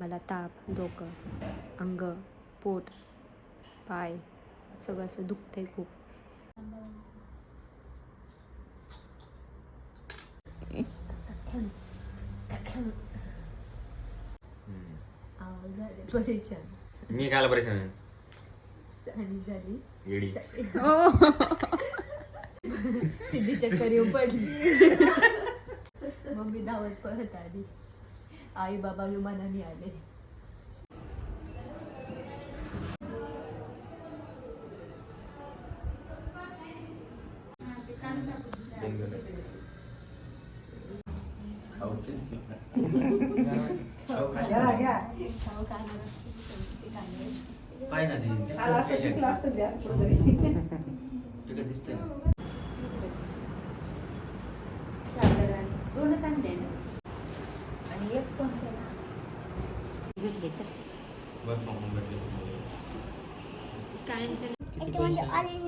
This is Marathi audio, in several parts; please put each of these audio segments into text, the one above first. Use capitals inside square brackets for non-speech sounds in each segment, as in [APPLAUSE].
मला ताप डोकं अंग पोट पाय सगळं असं दुखतंय खूप. आवाज झाले परेशान मी कायला परेशान झाली चक्कर येऊन पडली मम्मी धावत पळत आली. आई बाबा विमानाने आले पाय ना ते दिसतं तुला दिसतंय ना? दोनच आणले ना आणि एक पण भेटले तर भेटले.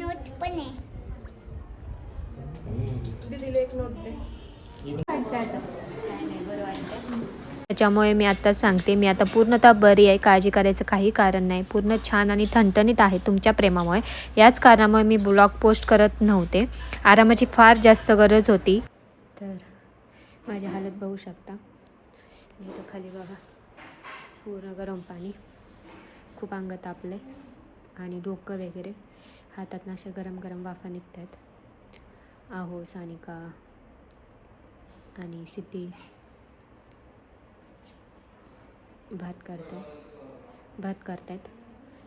नोट त्याच्यामुळे मी आत्ताच सांगते मी आता पूर्णतः बरी आहे काळजी करायचं काही कारण नाही. पूर्ण छान आणि ठणठणीत आहे तुमच्या प्रेमामुळे. याच कारणामुळे मी ब्लॉग पोस्ट करत नव्हते. आरामाची फार जास्त गरज होती. तर माझी हालत बघू शकता. इथं खाली बघा. पूर्ण गरम पाणी. खूप अंग तापले आणि डोकं वगैरे. हातात अशा गरम गरम वाफा निघत आहेत आहो सानिका आणि सिद्धी. भात करतायत भात करतायत.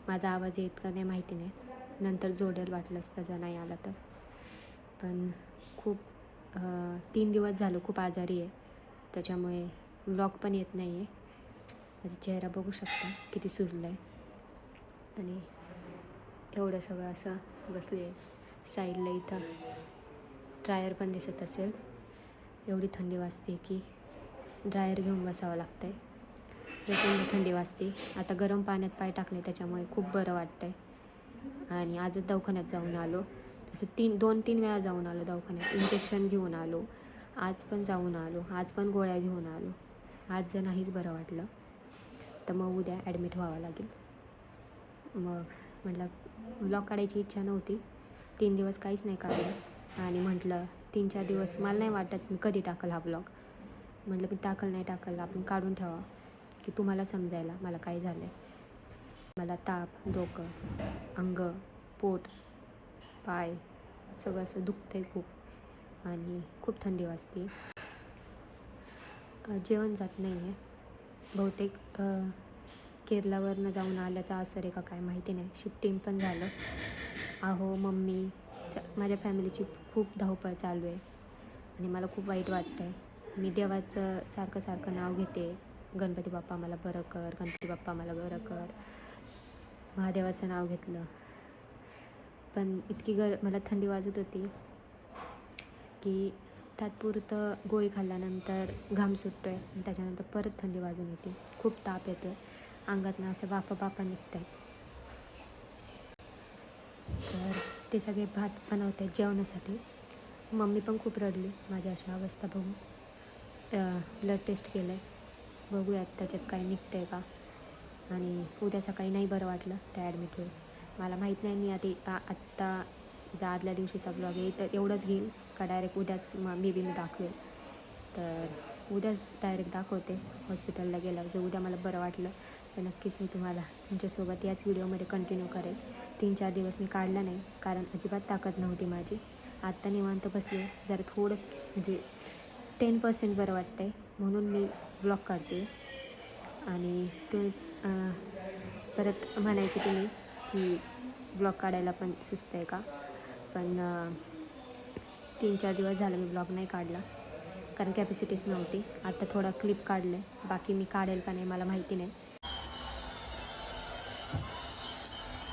माझा आवाज येत का नाही माहिती नाही. नंतर जोडेल वाटलंच त्याचा नाही आला तर. पण खूप तीन दिवस झालं खूप आजारी आहे. त्याच्यामुळे ब्लॉग पण येत नाही आहे माझा चेहरा बघू शकता किती सुजला आहे आणि एवढं सगळं असं बसले साईडला इथं. ड्रायर पण दिसत असेल. एवढी थंडी वाजते की ड्रायर घेऊन बसावं लागतं आहे प्रचंड थंडी वाजते. आता गरम पाण्यात पाय टाकले त्याच्यामुळे खूप बरं वाटतं आहे आणि आजच दवाखान्यात जाऊन आलो. तसं तीन दोन तीन वेळा जाऊन आलो दवाखान्यात. इंजेक्शन घेऊन आलो. आज पण जाऊन आलो. आज पण गोळ्या घेऊन आलो. आज जर नाहीच बरं वाटलं तर मग उद्या ॲडमिट व्हावं लागेल. मग म्हटलं ब्लॉग काढायची इच्छा नव्हती. तीन दिवस काहीच नाही काढलं. आणि म्हटलं तीन चार दिवस मला नाही वाटत मी कधी टाकल हा ब्लॉग म्हटलं मी टाकल नाही टाकल आपण काढून ठेवा. की तुम्हाला समजायला मला काय झालं आहे मला ताप डोकं अंग पोट पाय सगळं असं दुखतं आहे खूप. आणि खूप थंडी वाजते. जेवण जात नाही आहे बहुतेक केरलावरनं जाऊन आल्याचा असर आहे का काय माहिती नाही. शिफ्टिंग पण झालं. आहो मम्मी स माझ्या फॅमिलीची खूप धावपळ चालू आहे. आणि मला खूप वाईट वाटतं आहे मी देवाचं सारखं सारखं नाव घेते. गणपती बाप्पा मला बरं कर गणपती बाप्पा मला बरं कर. महादेवाचं नाव घेतलं. पण इतकी गर मला थंडी वाजत होती की तात्पुरतं गोळी खाल्ल्यानंतर घाम सुटतो आहे त्याच्यानंतर परत थंडी वाजून येते. खूप ताप येतो आहे अंगातनं असं बाफा बाफा निघत आहेत तर ते सगळे भात बनवत आहेत जेवणासाठी. मम्मी पण खूप रडली माझ्या अशा अवस्था बघून. ब्लड टेस्ट केलं आहे बघूयात त्याच्यात काही निघतं आहे का. आणि उद्या सकाळी नाही बरं वाटलं त्या ॲडमिट होईल. मला माहीत नाही मी आधी आत्ता ज्या आदल्या दिवशीचा ब्लॉग येईल तर एवढंच घेईल का डायरेक्ट उद्याच म मी बी मी दाखवेल. तर उद्याच डायरेक्ट दाखवते हॉस्पिटलला गेल्यावर. जर उद्या मला बरं वाटलं तर नक्कीच मी तुम्हाला तुमच्यासोबत याच व्हिडिओमध्ये कंटिन्यू करेल. तीन चार दिवस मी काढला नाही कारण अजिबात ताकद नव्हती माझी. आत्ता निवांत बसले जरा थोडं म्हणजे टेन पर्सेंट बरं वाटतं आहे म्हणून मी ब्लॉग काढते. आणि तुम्ही परत म्हणायचे तुम्ही की ब्लॉग काढायला पण सुस्त आहे का? पण तीन चार दिवस झालं मी ब्लॉग नाही काढला. कारण कॅपॅसिटीच नव्हती. आत्ता थोडा क्लिप काढले बाकी मी काढेल का नाही मला माहिती नाही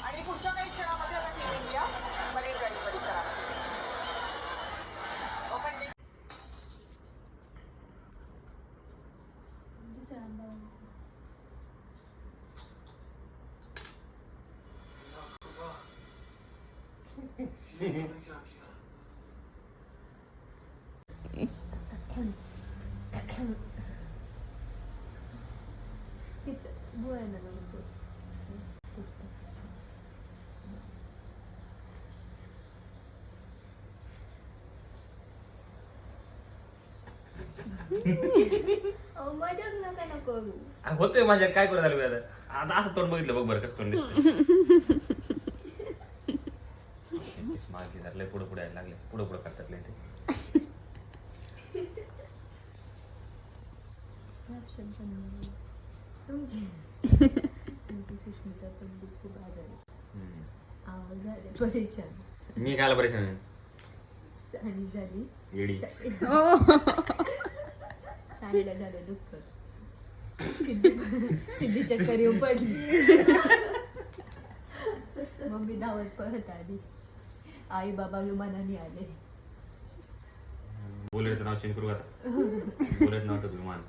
आणि पुढच्या काही क्षणामध्ये आता टीम इंडिया मरीन ड्राईव्ह परिसरात ओपन तिथं बोला ना नको. अहो, मजाक नका ना करू. आ, होतोय माझ्या काय करू झालं आता? आता असं तोंड बघितलं बघ बरं कसं तोंड मागे पुढे पुढे यायला लागले. पुढे पुढे करतात लय ते. Caption पण नाही. तुमची तुमची सुष्मिता पण खूप आजारी हम्म. आवाज झाले परेशान मी कायला परेशान आहे? आणि झाली. येडी. [LAUGHS] साडीला झालं दुःख. सिद्धी चक्कर येऊ पडली. मम्मी धावत पळत आली. आई बाबा विमानाने आले. बुलेटचं नाव चेंज करू का आता? बुलेट नाव ठेवतो विमान.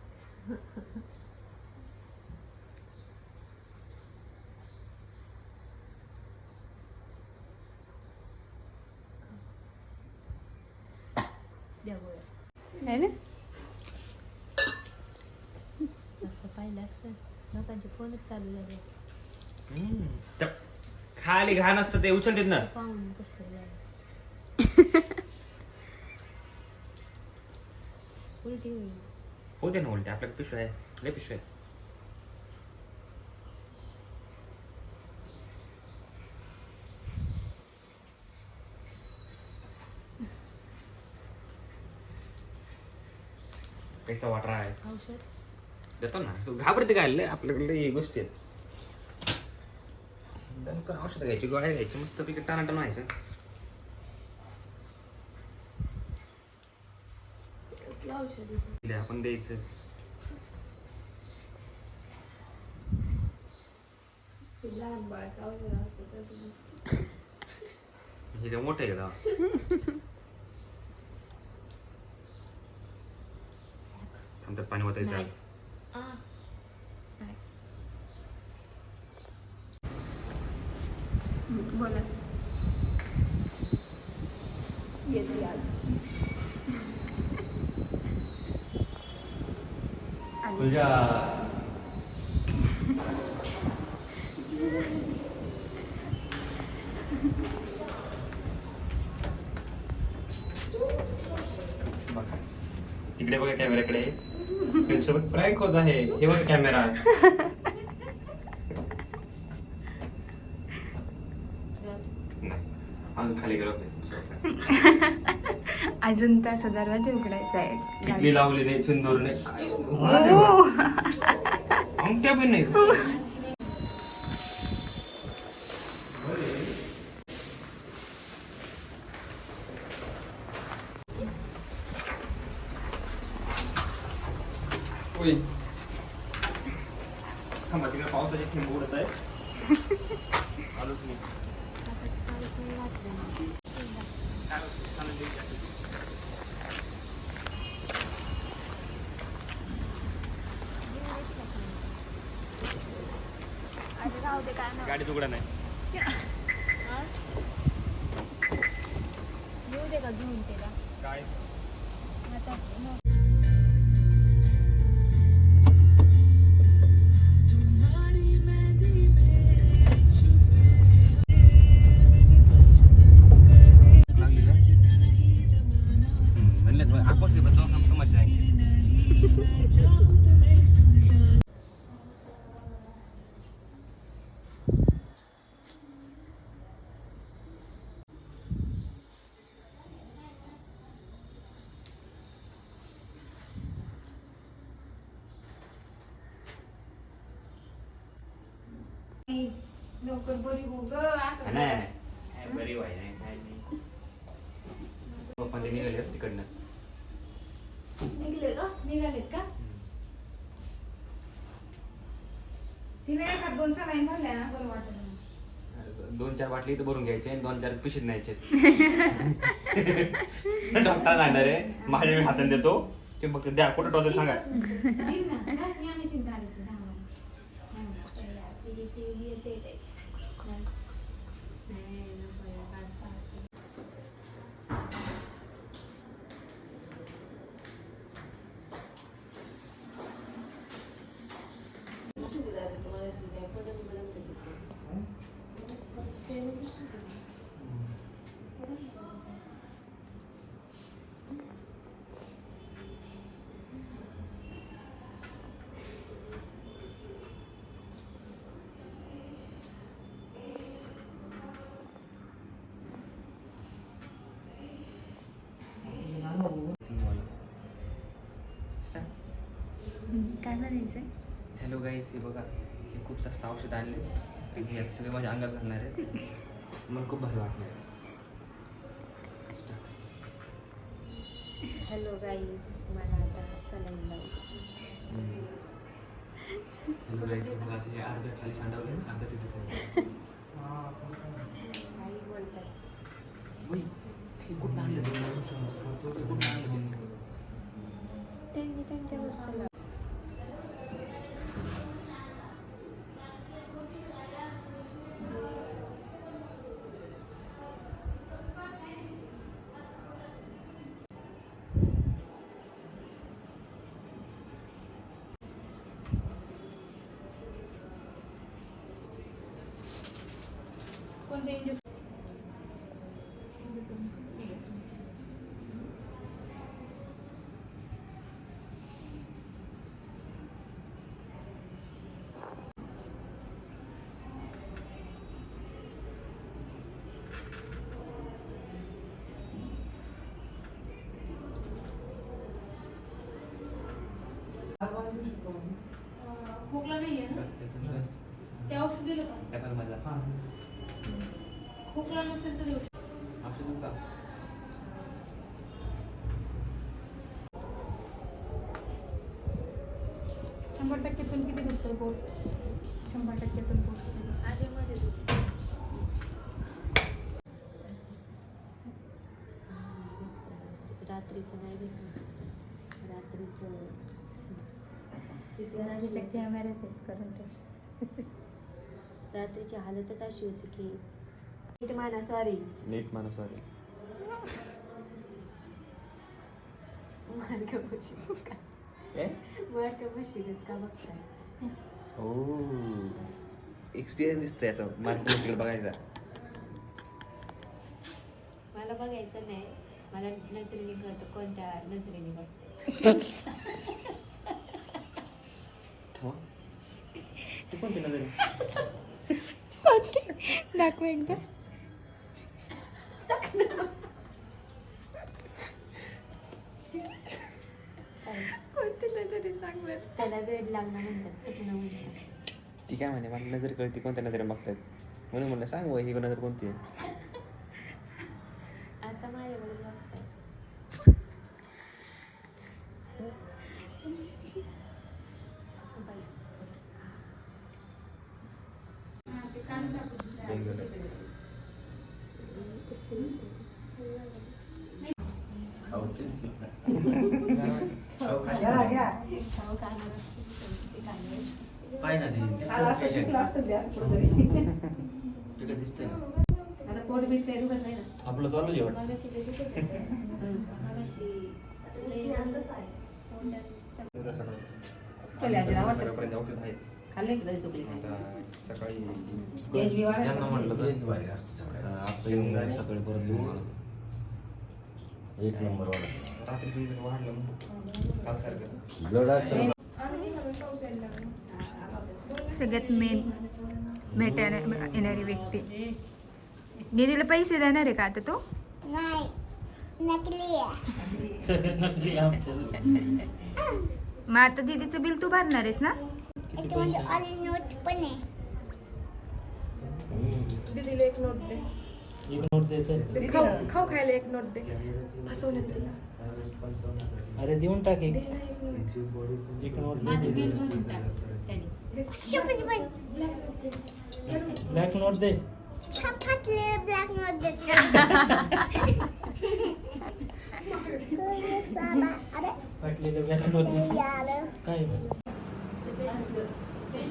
द्या गोळ्या है ना असं पाहिलं असतं. लोकांचे फोनच चालू झाले हम्म. खाली घाण असतं ते उचलतात ना. पाहून कसं तरी झालं. [LAUGHS] उलटी होईल. होते ना उलटे. आपल्याला पिशव्या आहे. लय पिशव्या आहे. [LAUGHS] पैसा वाटरा आहे. औषध? देतो ना. तू घाबरते काय? लय आपल्याकडे लय गोष्टी आहेत. दणकन औषधं घ्यायची गोळ्या घ्यायची मस्त पैकी टाणाटण व्हायचं आपण द्यायचं. लहान बाळाचं औषध असतं तसं नसतं. हे काय मोठं का? थांबतात पाणी वाचायचं बोला येते आज तुझ्या बघा. तिकडे बघा कॅमेऱ्याकडे त्यांच्यासोबत प्रँक होत आहे. हे बघा कॅमेरा नाही. अजून खाली गेलो अजून त्याचा दरवाजा उघडायचा आहे. टिकली लावली नाही सिंदूर नाही. अंगठ्या पण नाही. [LAUGHS] ओय. थांबा तिकडे पावसाचे थेंब उडत आहे आलोच मी गाडी उघडा नाही लवकर बरी हो ग असं नाही काय? बरी व्हाय नाही काय नाही. पप्पा ते निघाले तिकडनं. निघले का निघालेत का? तिला एखाद दोन सलाईन भरल्या ना बरं वाटत अरे, दोन चार बाटली इथं भरून घ्यायचे आणि दोन चार पिशीत न्यायचे. [LAUGHS] डॉक्टर सांगणार आहे माझ्या मी हातात देतो ते फक्त द्या. कुठं टोचल सांगा? ना घास ना दाराची धावा. नाही ना, ते यार, ते- काय म्हणायचं हॅलो गाईस हे बघा हे खूप जास्त औषध आणले आणि हे आता सगळे माझ्या अंगात घालणार आहेत मला खूप भारी वाटणार हॅलो गाईज मला आता सलाईन लावली हॅलो गाईस हे बघा आता हे अर्ध खाली सांडवले अर्ध तिथे. काही बोलतात वै, हे कुठं आणलं? हे कुठं आणलं? त्यांनी त्यांच्यावर चला कोणते इंजेक्शन खोकला नाहीये ना त्याच्यानंतर ते औषध दिलं का पेपर मधला खोकला नसेल तर देऊ शकतो. औषध का? शंभर टक्क्यातून किती दुखतं पोट शंभर टक्क्यातून पोट आधीमध्ये रात्रीचं नाही घेतलं रात्रीचं कॅमेरा सेट करून रात्रीची हालतच अशी होती की नीट माना सॉरी नीट माणूस सॉरी मार्ग बशी का काय मार्ग बशी का बघताय हो एक्सपिरियन्स दिसतोय असं मार्केट बघायचा मला बघायचं नाही मला नजरेने कळतं कोणत्या नजरेने बघते कोणते नजर दाखव एकदा त्याला वेळ लागणार म्हणतात चुकणं म्हणतात ती काय म्हणे मला नजर कळते कोणत्या नजरे बघतायत? म्हणून म्हणलं सांग ही नजर कोणती आहे? आपलं चालू जेवण. मगाशी लई दुखत होतं. मगाशी लई तोंडात सगळं- सकाळपर्यंत औषध आहे. खाल्ले की सुकली? आता सकाळी बी वाढायचं म्हटलं तर तेच भारी असतं सकाळी. आता येऊन. सकाळी परत घेऊन आलो. एक नंबर वाला रात्री तुमचं वाढलं मग काल सारखं ब्लड असतं सगळ्यात मेन भेटायला येणारी व्यक्ती. दीदीला पैसे देणार आहे का आता तो? नाही नकली आहे. [LAUGHS] मग आता दीदीचं बिल तू भरणार आहेस ना? याच्यामध्ये ऑरेंज नोट पण आहे. दीदीला एक नोट दे. एक नोट देते खाऊ खाऊ खायला एक नोट दे. फसवण्यात तिला. अरे देऊन टाक एक. दे ना एक नोट. एक नोट माझं बिल भरून टाक त्याने. शुभच पण. ब्लॅक नोट दे. फाटलेले ब्लॅक यार काय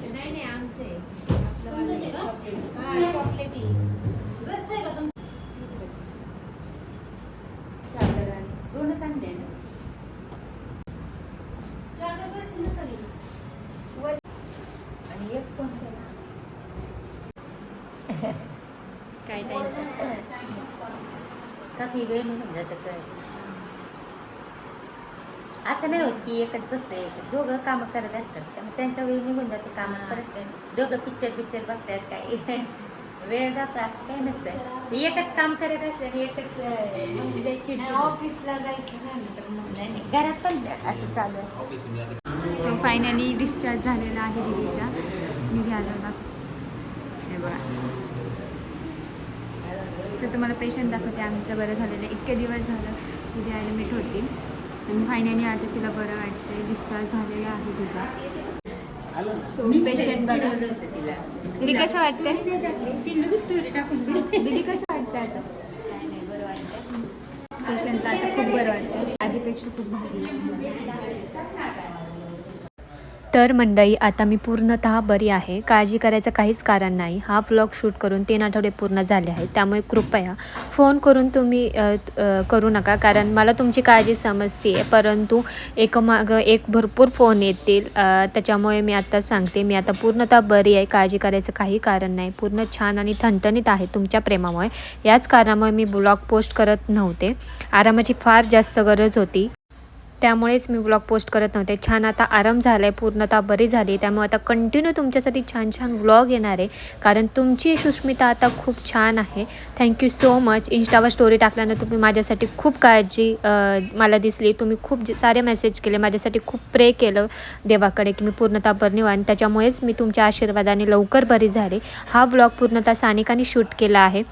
नाही नाही आमचं आहे आपलं वालं चॉकलेट हा चॉकलेटी दोन कांदे ना आणि एक कोणतं काय टाईम कधी वेळ निघून जातं काय? असं नाही होत की एकच बसतंय दोघं कामं करत असतात. त्यामुळे त्यांचा वेळ निघून जातो कामात परत काय दोघं पिक्चर पिक्चर बघतात काय? वेळ जातो असं काही नसतं एकच काम करत असतं आणि एकच होते. ऑफिसला जायचं झालं तर मग नाही नाही. घरात पण असं चालू असतं. सो फायनली डिस्चार्ज झालेला आहे दिदीचा. दाखवते हे बघा. तर तुम्हाला पेशंट दाखवते. आमचं बरं झालेलं आहे. इतके दिवस झालं दिदी ॲडमिट होती. आणि फायनली आता तिला बरं वाटतंय. डिस्चार्ज झालेला आहे तिचा. सो पेशंट बरं दिदी कसं वाटतंय? दिदी कसं वाटतं आता? काय नाही बरं वाटतं पेशंटला आता खूप बरं वाटतं आधीपेक्षा खूप भारी तर मंडळी आता मी पूर्णतः बरी आहे. काळजी करायचं काहीच कारण नाही. हा व्लॉग शूट करून तीन आठवडे पूर्ण झाले आहेत. त्यामुळे कृपया फोन करून तुम्ही करू नका. कारण मला तुमची काळजी समजते आहे परंतु एकमागं एक भरपूर फोन येतील. त्याच्यामुळे मी आत्ता सांगते. मी आता पूर्णतः बरी आहे. काळजी करायचं काही कारण नाही. पूर्ण छान आणि ठणठणीत आहे तुमच्या प्रेमामुळे. याच कारणामुळे मी ब्लॉग पोस्ट करत नव्हते. आरामाची फार जास्त गरज होती. त्यामुळेच मी व्लॉग पोस्ट करत नव्हते. छान आता आराम झाला आहे पूर्णता बरी झाली. त्यामुळे आता कंटिन्यू तुमच्यासाठी छान छान व्लॉग येणार आहे. कारण तुमची सुष्मिता आता खूप छान आहे. थँक्यू सो मच इंस्टावर स्टोरी टाकल्यानं तुम्ही माझ्यासाठी खूप काळजी मला दिसली. तुम्ही खूप सारे मेसेज केले. माझ्यासाठी खूप प्रे केलं देवाकडे की मी पूर्णता बरी आणि त्याच्यामुळेच मी तुमच्या आशीर्वादाने लवकर बरी झाले. हा व्लॉग पूर्णतः सानिकाने शूट केला आहे.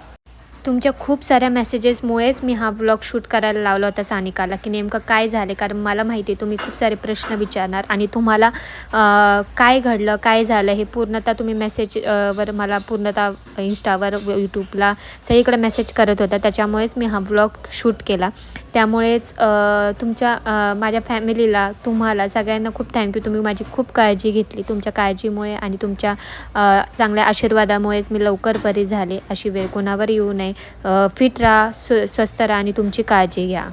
तुमच्या खूप साऱ्या मेसेजेसमुळेच मी हा व्लॉग शूट करायला लावला होता सानिकाला की नेमकं काय झाले? कारण मला माहिती आहे तुम्ही खूप सारे प्रश्न विचारणार आणि तुम्हाला काय घडलं काय झालं हे पूर्णतः तुम्ही मेसेज वर मला पूर्णतः इंस्टावर यूट्यूबला सगळीकडे मेसेज करत होता. त्याच्यामुळेच मी हा व्लॉग शूट केला. त्यामुळेच तुमच्या माझ्या फॅमिलीला तुम्हाला सगळ्यांना खूप थँक्यू तुम्ही माझी खूप काळजी घेतली तुमच्या काळजीमुळे आणि तुमच्या चांगल्या आशीर्वादामुळेच मी लवकर बरी झाले. अशी वेळ कोणावर येऊ नये. फिट राहा स्व स्वस्थ राहा आणि तुमची काळजी घ्या.